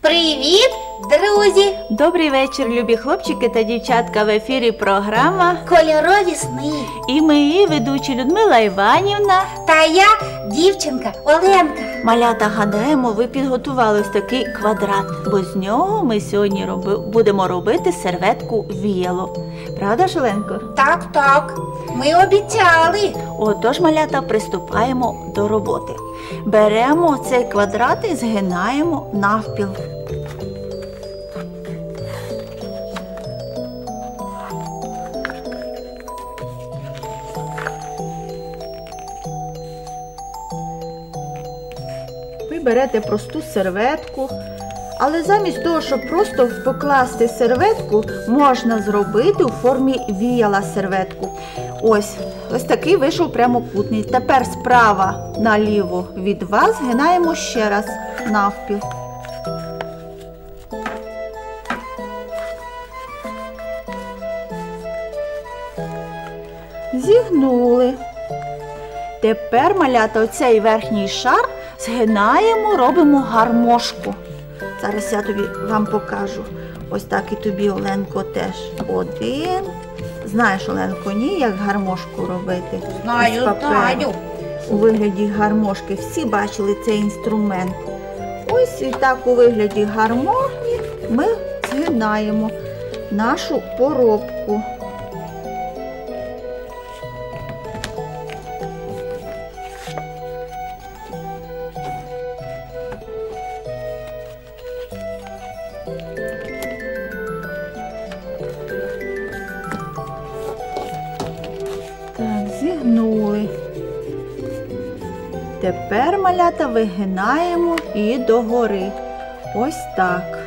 Привіт, друзі! Добрий вечір, любі хлопчики та дівчатка. В ефірі програма. Кольорові сни. І ми її ведучі Людмила Іванівна. Та я дівчинка Оленка. Малята гадаємо, ви підготували ось такий квадрат, бо з нього ми сьогодні роби... будемо робити серветку віяло. Правда, Шеленко? Так, так. Ми обіцяли. Отож, малята, приступаємо до роботи. Беремо цей квадрат і згинаємо навпіл. Берете просту серветку, але замість того, щоб просто покласти серветку, можна зробити у формі віяла серветку. Ось, ось такий вийшов прямокутний. Тепер справа наліво від вас згинаємо ще раз навпіл. Зігнули. Тепер малята оцей верхній шар згинаємо, робимо гармошку. Зараз я тобі вам покажу. Ось так і тобі, Оленко, теж. Один. Знаєш, Оленко, ні, як гармошку робити? Знаю, знаю. У вигляді гармошки. Всі бачили цей інструмент. Ось і так у вигляді гармошки ми згинаємо нашу поробку. Тепер малята вигинаємо і догори. Ось так.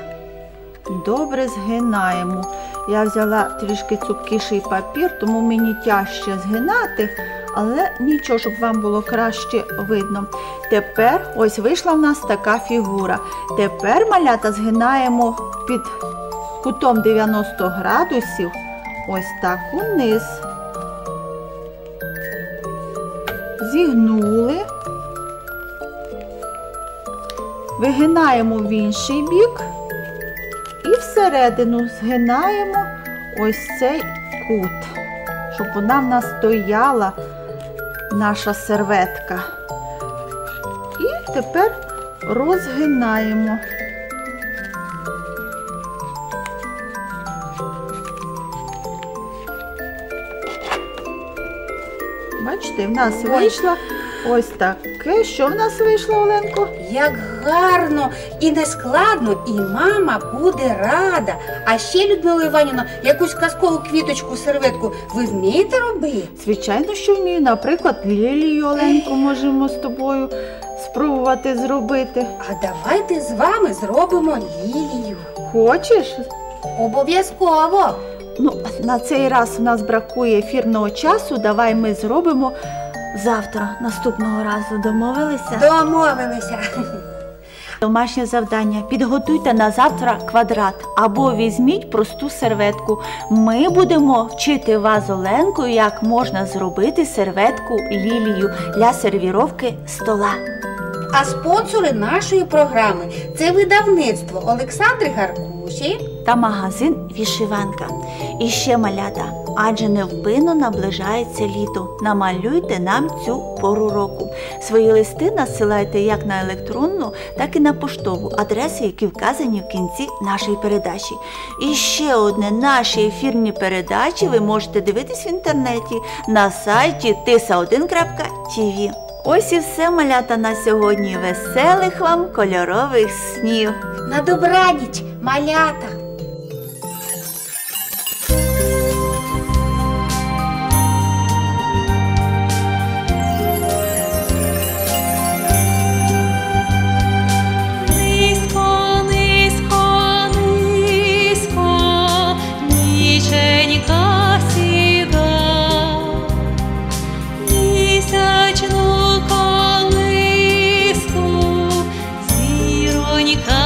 Добре згинаємо. Я взяла трішки цупкіший папір, тому мені тяжче згинати, але нічого, щоб вам було краще видно. Тепер ось вийшла в нас така фігура. Тепер малята згинаємо під кутом 90 градусів. Ось так униз. Зігнули. Вигинаємо в інший бік і всередину згинаємо ось цей кут, щоб вона в нас стояла, наша серветка. І тепер розгинаємо. Бачите, в нас Ой. Ось таке. Що в нас вийшло, Оленко? Як гарно і не складно, і мама буде рада. А ще, Людмила Іванівна, якусь казкову квіточку, серветку ви вмієте робити? Звичайно, що вмію. Наприклад, лілію Оленко можемо з тобою спробувати зробити. А давайте з вами зробимо лілію. Хочеш? Обов'язково. Ну, на цей раз у нас бракує ефірного часу. Давай ми зробимо завтра, наступного разу. Домовилися? Домовилися. Домашнє завдання. Підготуйте на завтра квадрат або візьміть просту серветку. Ми будемо вчити вас Оленкою, як можна зробити серветку лілію для сервіровки стола. А спонсори нашої програми це видавництво Олександри Гаркуші. Та магазин Вішиванка. І ще малята, адже невпинно наближається літо. Намалюйте нам цю пору року. Свої листи надсилайте як на електронну, так і на поштову адреси, які вказані в кінці нашої передачі. І ще одне наші ефірні передачі ви можете дивитись в інтернеті на сайті tisa1.tv. Ось і все малята на сьогодні. Веселих вам кольорових снів! На добраніч, малята! 你看。